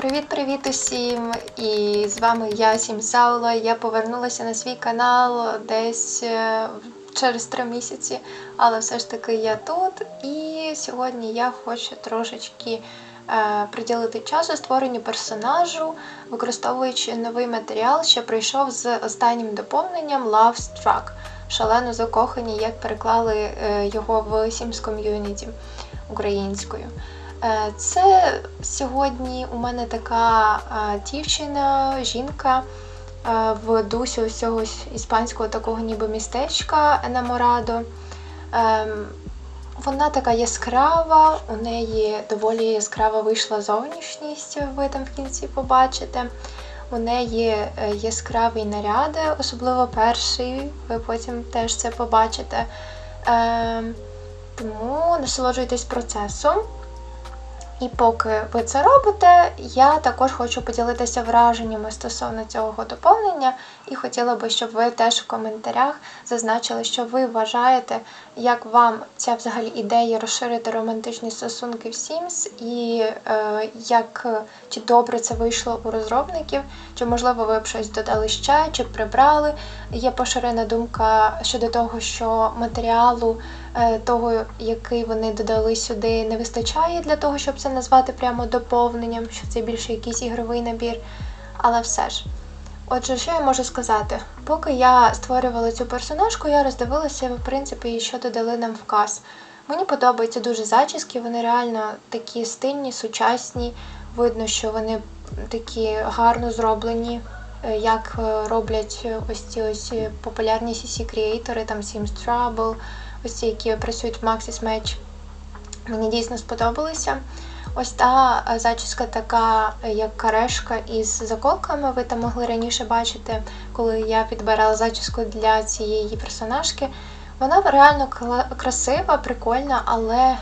Привіт-привіт усім! І з вами я, Сім Саула. Я повернулася на свій канал десь е, через три місяці, але все ж таки я тут. І сьогодні я хочу трошечки е, приділити часу створенню персонажу, використовуючи новий матеріал, що прийшов з останнім доповненням Love Struck. Шалено закохані, як переклали е, його в Sims Community українською. Е, Це сьогодні у мене така е, дівчина, жінка е, в дусі ось іспанського такого ніби містечка Енаморадо. Ем, Вона така яскрава, у неї доволі яскрава вийшла зовнішність, ви там в кінці побачите. У неї е, яскравий наряд, особливо перший, ви потім теж це побачите. Ем, Тому насолоджуйтесь процесом. І поки ви це робите, я також хочу поділитися враженнями стосовно цього доповнення, і хотіла би, щоб ви теж в коментарях зазначили, що ви вважаєте, як вам ця взагалі ідея розширити романтичні стосунки в Sims, і е, як чи добре це вийшло у розробників, чи можливо ви б щось додали ще, чи прибрали. Є поширена думка щодо того, що матеріалу того, який вони додали сюди, не вистачає для того, щоб це назвати прямо доповненням, що це більше якийсь ігровий набір. Але все ж. Отже, що я можу сказати? Поки я створювала цю персонажку, я роздивилася, в принципі, що додали нам вказ. Мені подобаються дуже зачіски, вони реально такі стильні, сучасні. Видно, що вони такі гарно зроблені, е, як е, роблять ось ці ось популярні cc креатори там Sims Trouble, ось ці, які працюють в Maxis Match. Мені дійсно сподобалися. Ось та е, зачіска така, е, як карешка із заколками. Ви там могли раніше бачити, коли я підбирала зачіску для цієї персонажки. Вона реально красива, прикольна, але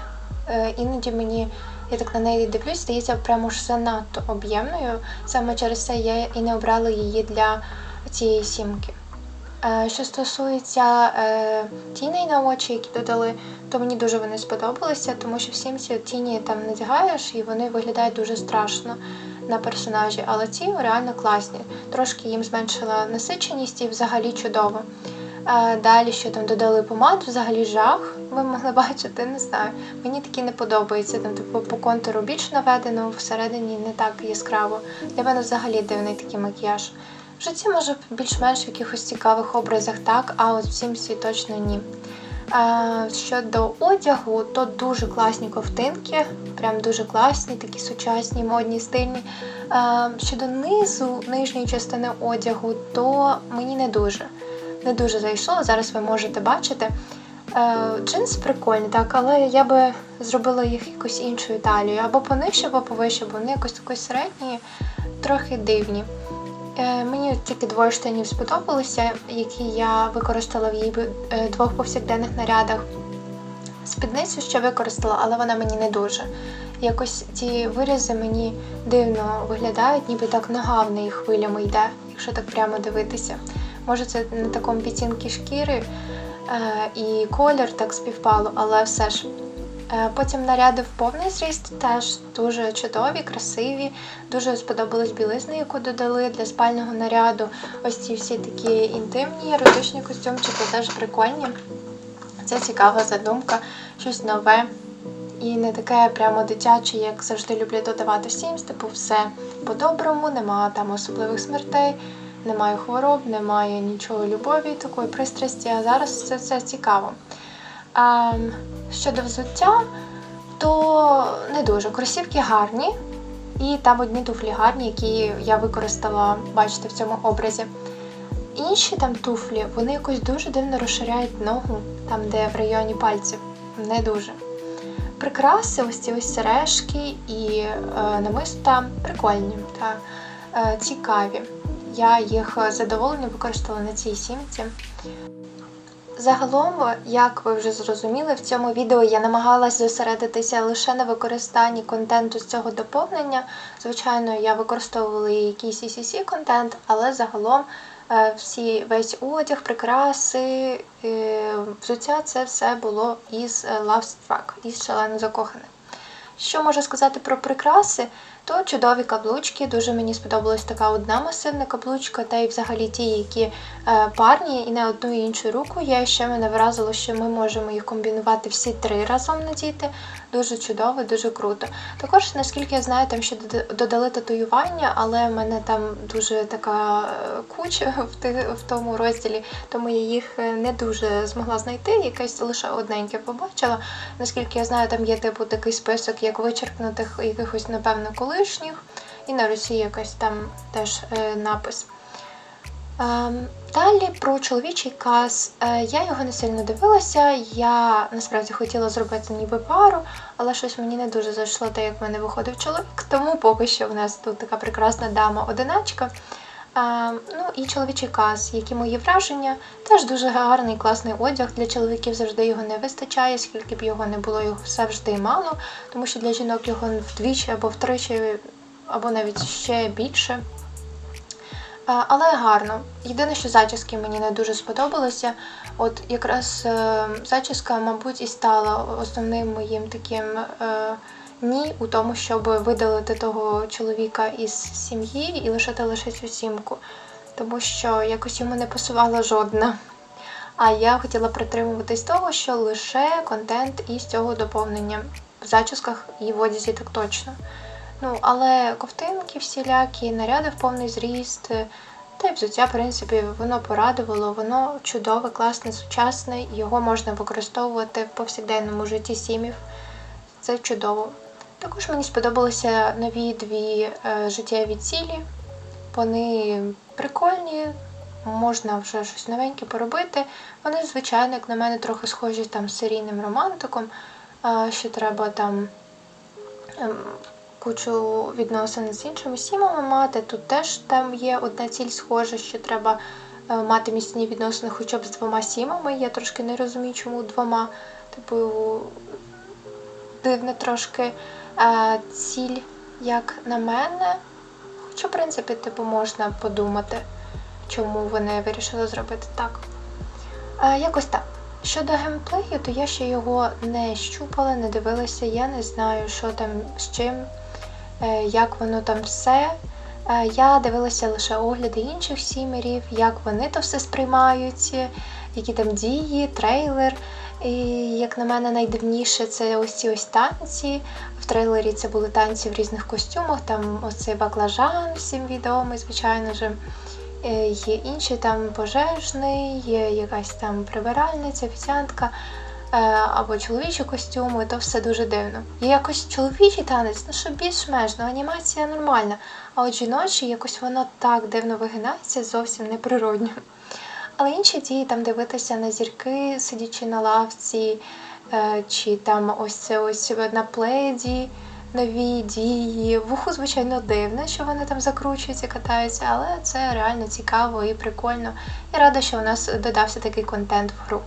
е, іноді мені, я так на неї дивлюсь, здається, прямо ж занадто об'ємною. Саме через це я і не обрала її для цієї сімки. Е, Що стосується е, тіней на очі, які додали, то мені дуже вони сподобалися, тому що в сімці тіні там надягаєш і вони виглядають дуже страшно на персонажі, але ці реально класні. Трошки їм зменшила насиченість і взагалі чудово. Е, Далі, що там додали помад, взагалі жах. Ви могли бачити, не знаю. Мені такі не подобається. Там, типу, по контуру більш наведено, всередині не так яскраво. Для мене взагалі дивний такий макіяж. В житті може більш-менш в якихось цікавих образах так, а от в Сімсі точно ні. Щодо одягу, то дуже класні ковтинки, прям дуже класні, такі сучасні, модні, стильні. Щодо низу, нижньої частини одягу, то мені не дуже. Не дуже зайшло. Зараз ви можете бачити. Джинси прикольні, так, але я би зробила їх якось іншою талією. Або понижче, або повище, бо вони якось такої середньої, трохи дивні. Е, Мені тільки двоє штанів сподобалися, які я використала в її е, двох повсякденних нарядах. Спідницю ще використала, але вона мені не дуже. Якось ці вирізи мені дивно виглядають, ніби так нога в неї хвилями йде, якщо так прямо дивитися. Може, це на такому відтінки шкіри е, і колір так співпало, але все ж. Е, Потім наряди в повний зріст теж дуже чудові, красиві. Дуже сподобалась білизна, яку додали для спального наряду. Ось ці всі такі інтимні, еротичні костюмчики теж прикольні. Це цікава задумка, щось нове. І не таке прямо дитяче, як завжди люблять додавати в Sims, типу все по-доброму, немає там особливих смертей, немає хвороб, немає нічого любові, такої пристрасті. А зараз це все цікаво. Щодо взуття, то не дуже. Кросівки гарні, і там одні туфлі гарні, які я використала, бачите, в цьому образі. Інші там туфлі, вони якось дуже дивно розширяють ногу, там, де в районі пальців. Не дуже. Прикраси, ось ці ось сережки і е, намиста прикольні та е, цікаві. Я їх з задоволенням використала на цій сімці. Загалом, як ви вже зрозуміли, в цьому відео я намагалась зосередитися лише на використанні контенту з цього доповнення. Звичайно, я використовувала якийсь ECC контент, але загалом е, всі весь одяг, прикраси, е, взуття це все було із е, Love Struck, із шалено закоханих. Що можу сказати про прикраси, то чудові каблучки. Дуже мені сподобалась така одна масивна каблучка, та й взагалі ті, які е, парні, і на одну і іншу руку. Я ще мене вразило, що ми можемо їх комбінувати всі три разом надіти. Дуже чудово, дуже круто. Також, наскільки я знаю, там ще дода- додали татуювання, але в мене там дуже така е, куча в, тому розділі, тому я їх е, не дуже змогла знайти. Якесь лише одненьке побачила. Наскільки я знаю, там є типу такий список, як вичеркнутих якихось, напевно, колишніх, і на Росії якось там теж е, напис. Ем, Далі про чоловічий каз. Е, Я його не сильно дивилася. Я насправді хотіла зробити ніби пару, але щось мені не дуже зайшло, те, як в мене виходив чоловік. Тому поки що в нас тут така прекрасна дама одиначка. Ем, Ну і чоловічий каз, які мої враження. Теж дуже гарний, класний одяг. Для чоловіків завжди його не вистачає, скільки б його не було, його завжди мало, тому що для жінок його вдвічі або втричі, або навіть ще більше. Е, Але гарно. Єдине, що зачіски мені не дуже сподобалися. От якраз е, зачіска, мабуть, і стала основним моїм таким е, ні у тому, щоб видалити того чоловіка із сім'ї і лишити лише цю сімку. Тому що якось йому не пасувала жодна. А я хотіла притримуватись того, що лише контент із цього доповнення в зачісках і в одязі так точно. Ну, але ковтинки всілякі, наряди в повний зріст, та й взуття, в принципі, воно порадувало, воно чудове, класне, сучасне, його можна використовувати в повсякденному житті сімів. Це чудово. Також мені сподобалися нові дві е, життєві цілі. Вони прикольні, можна вже щось новеньке поробити. Вони, звичайно, як на мене, трохи схожі там з серійним романтиком, е, що треба там ем, кучу відносин з іншими сімами мати. Тут теж там є одна ціль схожа, що треба е, мати міцні відносини хоча б з двома сімами. Я трошки не розумію, чому двома. Типу, дивно трошки е, ціль, як на мене. Хоча, в принципі, типу, можна подумати, чому вони вирішили зробити так. Е, якось так. Щодо геймплею, то я ще його не щупала, не дивилася, я не знаю, що там з чим, як воно там все. Е, Я дивилася лише огляди інших сімерів, як вони то все сприймають, які там дії, трейлер. І як на мене, найдивніше це ось ці ось танці. В трейлері це були танці в різних костюмах. Там оцей баклажан всім відомий, звичайно ж. Е, Є інші там пожежний, є якась там прибиральниця, офіціантка е, або чоловічі костюми, то все дуже дивно. Є якось чоловічий танець, ну що більш-менш, ну анімація нормальна. А от жіночий якось воно так дивно вигинається, зовсім неприродньо. Але інші дії там дивитися на зірки, сидячи на лавці, е, чи там ось це ось на пледі, нові дії. Вуху, звичайно, дивне, що вони там закручуються, катаються, але це реально цікаво і прикольно. Я рада, що у нас додався такий контент в гру.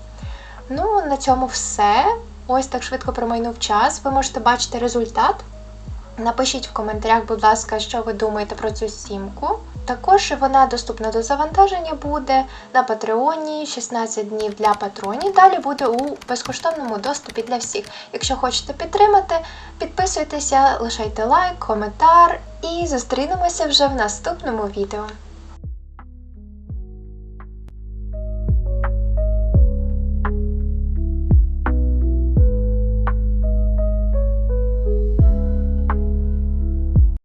Ну, на цьому все. Ось так швидко промайнув час. Ви можете бачити результат. Напишіть в коментарях, будь ласка, що ви думаєте про цю сімку. Також вона доступна до завантаження буде на Патреоні 16 днів для патронів. Далі буде у безкоштовному доступі для всіх. Якщо хочете підтримати, підписуйтеся, лишайте лайк, коментар і зустрінемося вже в наступному відео.